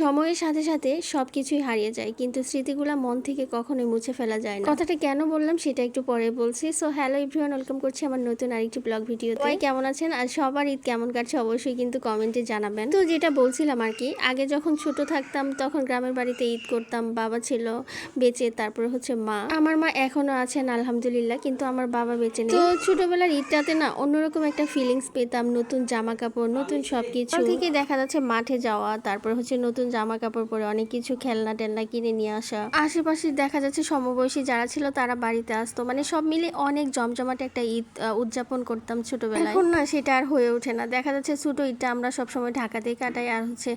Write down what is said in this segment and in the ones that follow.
সময়ের সাথে সাথে সব কিছুই হারিয়ে যায়, কিন্তু স্মৃতিগুলা মন থেকে কখনোই মুছে ফেলা যায় না। কথাটা কেন বললাম সেটা একটু পরে বলছি। সো হ্যালো এভরিওয়ান ওয়েলকাম করছি আমার নতুন আরেকটি ব্লগ ভিডিও সবাই কেমন আছেন? আর সবার ঈদ কেমন কাটছে অবশ্যই কিন্তু কমেন্টে জানাবেন। তো যেটা বলছিলাম আর কি, আগে যখন ছোট থাকতাম তখন গ্রামের বাড়িতে ঈদ করতাম, বাবা ছিল বেঁচে, তারপরে হচ্ছে মা। আমার মা এখনও আছেন আলহামদুলিল্লাহ, কিন্তু আমার বাবা বেঁচে নেই। তো ছোটবেলার ঈদটাতে না অন্যরকম একটা ফিলিংস পেতাম, নতুন জামা কাপড় নতুন সবকিছু। থেকে দেখা যাচ্ছে মাঠে যাওয়া, তারপর হচ্ছে নতুন জামা কাপড় পরে অনেক কিছু খেলনা টেলনা কিনে নিয়ে আসা। আশেপাশে দেখা যাচ্ছে সমবয়সী যারা ছিল তারা বাড়িতে আসতো। মানে সব মিলে অনেক জমজমাট একটা ঈদ উদযাপন করতাম ছোটবেলায়। এখন না সেটা আর হয়ে ওঠে না। দেখা যাচ্ছে ছোট ঈদটা আমরা সবসময় ঢাকাতেই কাটাই আর হচ্ছে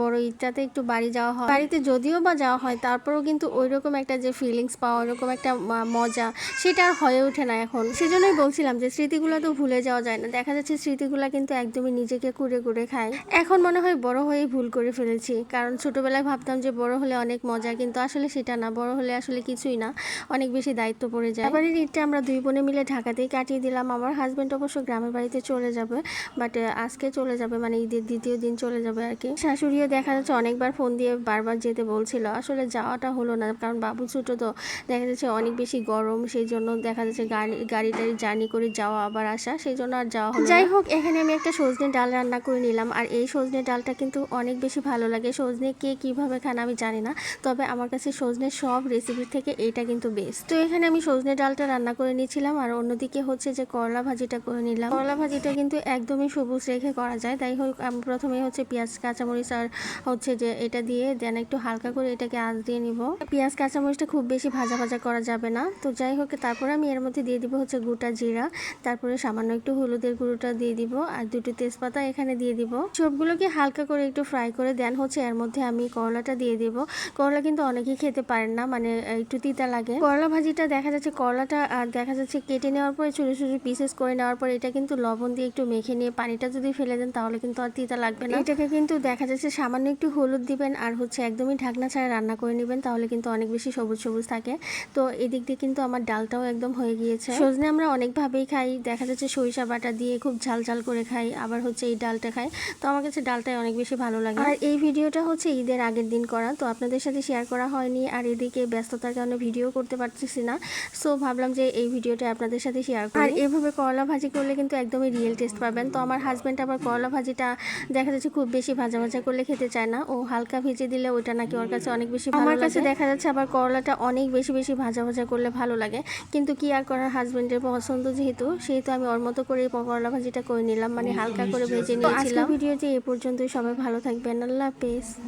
বড় ঈদটাতে একটু বাড়ি যাওয়া হয়। বাড়িতে যদিও বা যাওয়া হয় তারপরেও কিন্তু ওইরকম একটা যে ফিলিংস পাওয়া, ওইরকম একটা মজা সেটা আর হয়ে ওঠে না এখন। সেজন্যই বলছিলাম যে স্মৃতিগুলো তো ভুলে যাওয়া যায় না। দেখা যাচ্ছে স্মৃতিগুলো কিন্তু একদমই নিজেকে কুড়ে কুড়ে খায়। এখন মনে হয় বড় হয়ে ভুল করে ফেলেছি। কারণ ছোটবেলায় ভাবতাম যে বড় হলে অনেক মজা কিন্তু আসলে সেটা না। বড় হলে আসলে কিছুই না। অনেক বেশি দায়িত্ব পড়ে যায়। এবারের ঈদটা আমরা দুই বোনে মিলে ঢাকাতেই কাটিয়ে দিলাম। আমার হাজব্যান্ড অবশ্য গ্রামের বাড়িতে চলে যাবে বাট আজকে চলে যাবে মানে ঈদের দ্বিতীয় দিন চলে যাবে আর কি। শাশুড়িও দেখা যাচ্ছে অনেকবার ফোন দিয়ে বারবার যেতে বলছিল। আসলে যাওয়াটা হলো না কারণ বাবু ছোট তো। দেখা যাচ্ছে অনেক বেশি গরম সেই জন্য দেখা যাচ্ছে গাড়ি গাড়ি টাড়ি জার্নি করে যাওয়া আবার আসা সেই জন্য আর যাওয়া হলো যাই হোক এখানে আমি একটা সজনে ডাল রান্না করে নিলাম। আর এই সজনে ডালটা কিন্তু অনেক বেশি ভালো লাগে। সজনে কে কীভাবে খান আমি জানি না, তবে আমার কাছে সজনে সব রেসিপির থেকে এইটা কিন্তু বেস্ট তো এখানে আমি সজনে ডালটা রান্না করে নিয়েছিলাম, আর অন্যদিকে হচ্ছে যে করলা ভাজিটা করে নিলাম। করলা ভাজিটা কিন্তু একদমই সবুজ রেখে করা যায়, তাই হোক প্রথমে হচ্ছে পেঁয়াজ, কাঁচামরিচ, আর হচ্ছে যে এটা দিয়ে দেন একটু হালকা করে এটাকে আঁচ দিয়ে নিব। পেঁয়াজ, কাঁচামরিচটা খুব বেশি ভাজা ভাজা করা যাবে না, তো যাই হোক, তারপরে আমি এর মধ্যে দিয়ে দিব হচ্ছে গোটা জিরা, তারপরে সামান্য একটু হলুদের গুঁড়োটা দিয়ে দিব, আর দুটো তেজপাতা এখানে দিয়ে দিব। সবগুলোকে হালকা করে একটু ফ্রাই করে দেন হচ্ছে এর মধ্যে আমি করলাটা দিয়ে দিব। করলা কিন্তু অনেকেই খেতে পারেন না মানে একটু তিতা লাগে। করলা ভাজিটা দেখা যাচ্ছে করলাটা দেখা যাচ্ছে কেটে নেওয়ার পরে ছোটো ছোটো পিসেস করে নেওয়ার পরে এটা কিন্তু লবণ দিয়ে একটু মেখে নিয়ে পানিটা যদি ফেলে দেন তাহলে কিন্তু আর তিতা লাগবে না। এটাকে কিন্তু দেখা যাচ্ছে সামান্য একটু হলুদ দিবেন আর হচ্ছে একদমই ঢাকনা ছাড়া রান্না করে নেবেন, তাহলে কিন্তু অনেক বেশি সবুজ সবুজ থাকে। তো এদিক দিয়ে কিন্তু আমার ডালটাও একদম হয়ে গিয়েছে। সজনে আমরা অনেকভাবেই খাই, দেখা যাচ্ছে সরিষা বাটা দিয়ে খুব ঝাল ঝাল করে খাই, আবার হচ্ছে এই ডালটা খাই। তো আমার কাছে ডালটাই অনেক বেশি ভালো লাগে। আর এই ভিডিওটা হচ্ছে ঈদের আগের দিন করা তো আপনাদের সাথে শেয়ার করা হয়নি আর এদিকে ব্যস্ততার কারণে ভিডিও করতে পারতেছি না। সো ভাবলাম যে এই ভিডিওটা আপনাদের সাথে শেয়ার করি। আর এভাবে করলা ভাজি করলে কিন্তু একদমই রিয়েল টেস্ট পাবেন। তো আমার হাজব্যান্ড আবার করলা ভাজিটা দেখা যাচ্ছে খুব বেশি ভাজা ভাজা করলে খেতে চায় না। ও হালকা ভেজে দিলে ওইটা নাকি ওর কাছে অনেক বেশি আমার কাছে দেখা যাচ্ছে আবার করলাটা অনেক বেশি বেশি ভাজা ভাজা করলে ভালো লাগে। কিন্তু কি আর করার হাজবেন্ডের পছন্দ যেহেতু সেহেতু আমি ওর মতো করে করলা ভাজিটা করে নিলাম। মানে হালকা করে ভেজে নিয়েছিলাম। ভিডিওটি এ পর্যন্তই। সবাই ভালো থাকবেন। আল্লাহ হাফেজ। isso.